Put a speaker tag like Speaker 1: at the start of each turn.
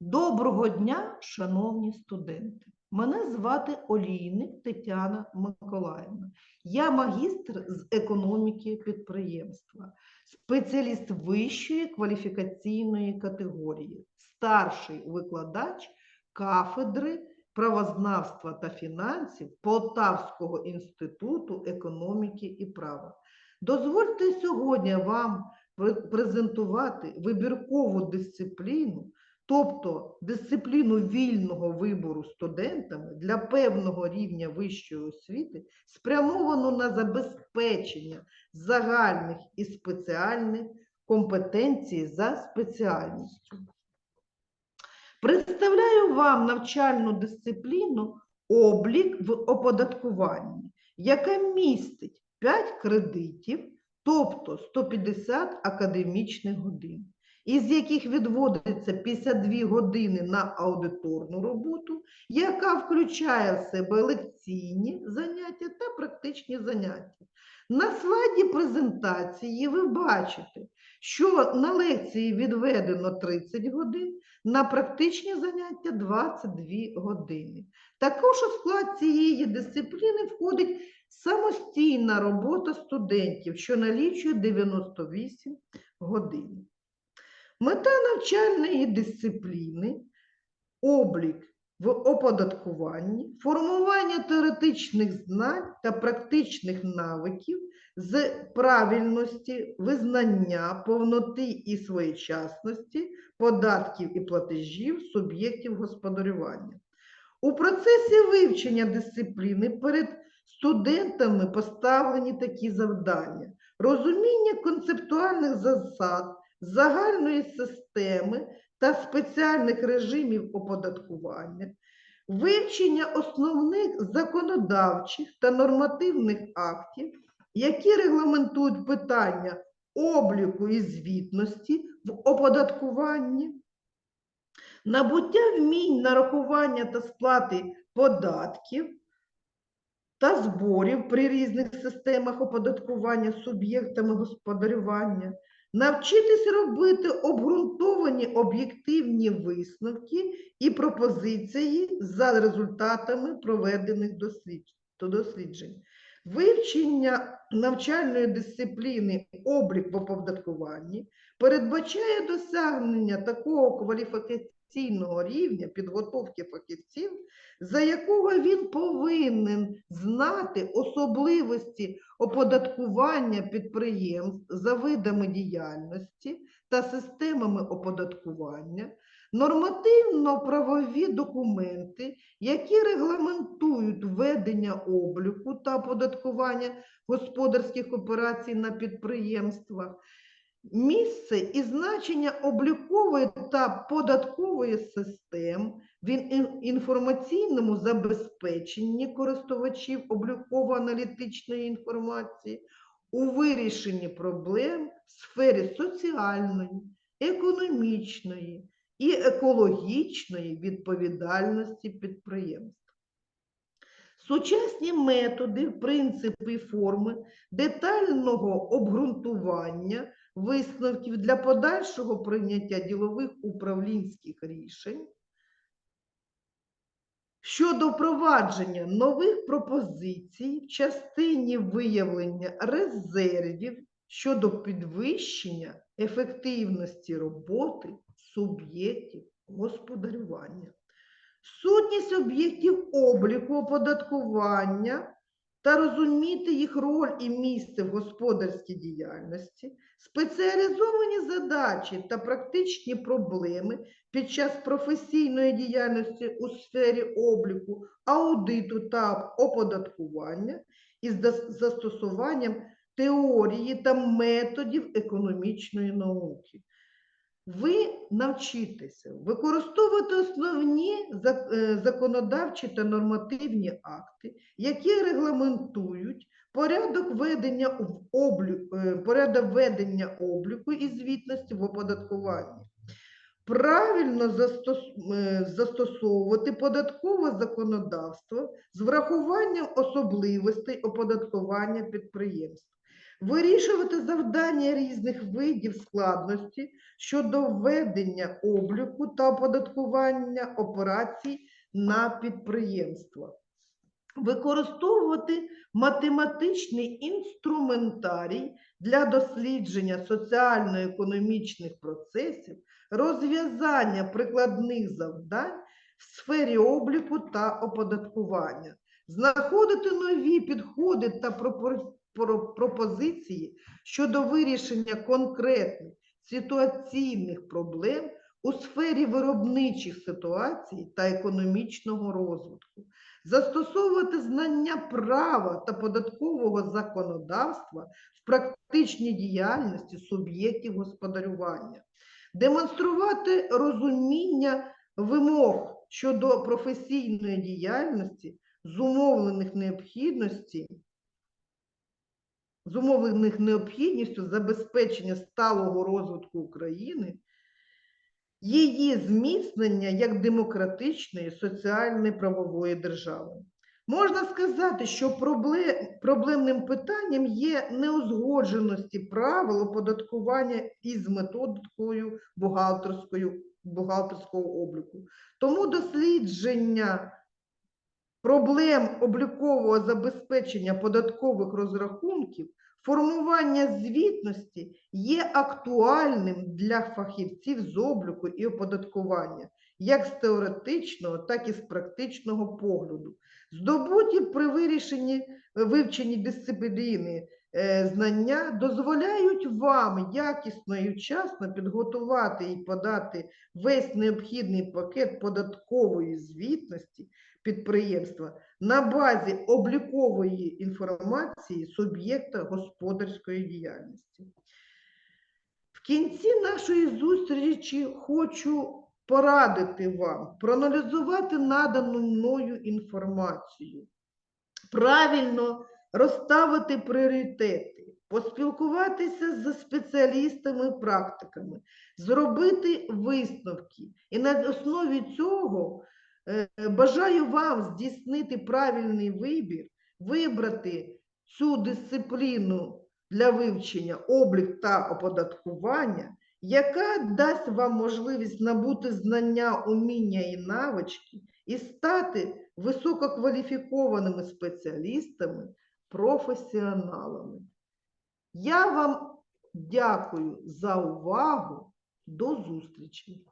Speaker 1: Доброго дня, шановні студенти! Мене звати Олійник Тетяна Миколаївна. Я магістр з економіки підприємства, спеціаліст вищої кваліфікаційної категорії, старший викладач кафедри правознавства та фінансів Полтавського інституту економіки і права. Дозвольте сьогодні вам презентувати вибіркову дисципліну тобто дисципліну вільного вибору студентами для певного рівня вищої освіти, спрямовану на забезпечення загальних і спеціальних компетенцій за спеціальністю. Представляю вам навчальну дисципліну облік в оподаткуванні, яка містить 5 кредитів, тобто 150 академічних годин із яких відводиться 52 години на аудиторну роботу, яка включає в себе лекційні заняття та практичні заняття. На слайді презентації ви бачите, що на лекції відведено 30 годин, на практичні заняття 22 години. Також у склад цієї дисципліни входить самостійна робота студентів, що налічує 98 годин. Мета навчальної дисципліни, облік в оподаткуванні, формування теоретичних знань та практичних навиків з правильності, визнання, повноти і своєчасності податків і платежів суб'єктів господарювання. У процесі вивчення дисципліни перед студентами поставлені такі завдання: розуміння концептуальних засад загальної системи та спеціальних режимів оподаткування, вивчення основних законодавчих та нормативних актів, які регламентують питання обліку і звітності в оподаткуванні, набуття вмінь нарахування та сплати податків та зборів при різних системах оподаткування суб'єктами господарювання, навчитись робити обґрунтовані об'єктивні висновки і пропозиції за результатами проведених досліджень. Вивчення навчальної дисципліни облік в оподаткуванні передбачає досягнення такого кваліфікаційного рівня підготовки фахівців, за якого він повинен знати особливості оподаткування підприємств за видами діяльності та системами оподаткування, нормативно-правові документи, які регламентують ведення обліку та оподаткування господарських операцій на підприємствах, місце і значення облікової та податкової систем в інформаційному забезпеченні користувачів обліково-аналітичної інформації, у вирішенні проблем в сфері соціальної, економічної і екологічної відповідальності підприємств. Сучасні методи, принципи і форми детального обґрунтування висновків для подальшого прийняття ділових управлінських рішень щодо впровадження нових пропозицій в частині виявлення резервів щодо підвищення ефективності роботи суб'єктів господарювання. Сутність об'єктів обліку оподаткування та розуміти їх роль і місце в господарській діяльності, спеціалізовані задачі та практичні проблеми під час професійної діяльності у сфері обліку, аудиту та оподаткування із застосуванням теорії та методів економічної науки. Ви навчитеся використовувати основні е, законодавчі та нормативні акти, які регламентують порядок ведення в облі... е, порядок ведення обліку і звітності в оподаткуванні. Правильно е, застосовувати податкове законодавство з врахуванням особливостей оподаткування підприємств. Вирішувати завдання різних видів складності щодо введення обліку та оподаткування операцій на підприємствах, використовувати математичний інструментарій для дослідження соціально-економічних процесів, розв'язання прикладних завдань в сфері обліку та оподаткування, знаходити нові підходи та пропор- про- пропозиції щодо вирішення конкретних ситуаційних проблем у сфері виробничих ситуацій та економічного розвитку, застосовувати знання права та податкового законодавства в практичній діяльності суб'єктів господарювання, демонструвати розуміння вимог щодо професійної діяльності, зумовлених необхідності, зумовлених необхідністю забезпечення сталого розвитку України, її зміцнення як демократичної соціальної правової держави. Можна сказати, що проблемним питанням є неузгодженості правил оподаткування із методикою бухгалтерського обліку. Тому дослідження проблем облікового забезпечення податкових розрахунків, формування звітності є актуальним для фахівців з обліку і оподаткування, як з теоретичного, так і з практичного погляду. Здобуті при вирішенні вивченні дисципліни е, знання дозволяють вам якісно і вчасно підготувати і подати весь необхідний пакет податкової звітності підприємства на базі облікової інформації суб'єкта господарської діяльності. В кінці нашої зустрічі хочу порадити вам проаналізувати надану мною інформацію, правильно розставити пріоритети, поспілкуватися з спеціалістами-практиками, зробити висновки. І на основі цього бажаю вам здійснити правильний вибір, вибрати цю дисципліну для вивчення облік та оподаткування, яка дасть вам можливість набути знання, уміння і навички і стати висококваліфікованими спеціалістами, професіоналами. Я вам дякую за увагу. До зустрічі!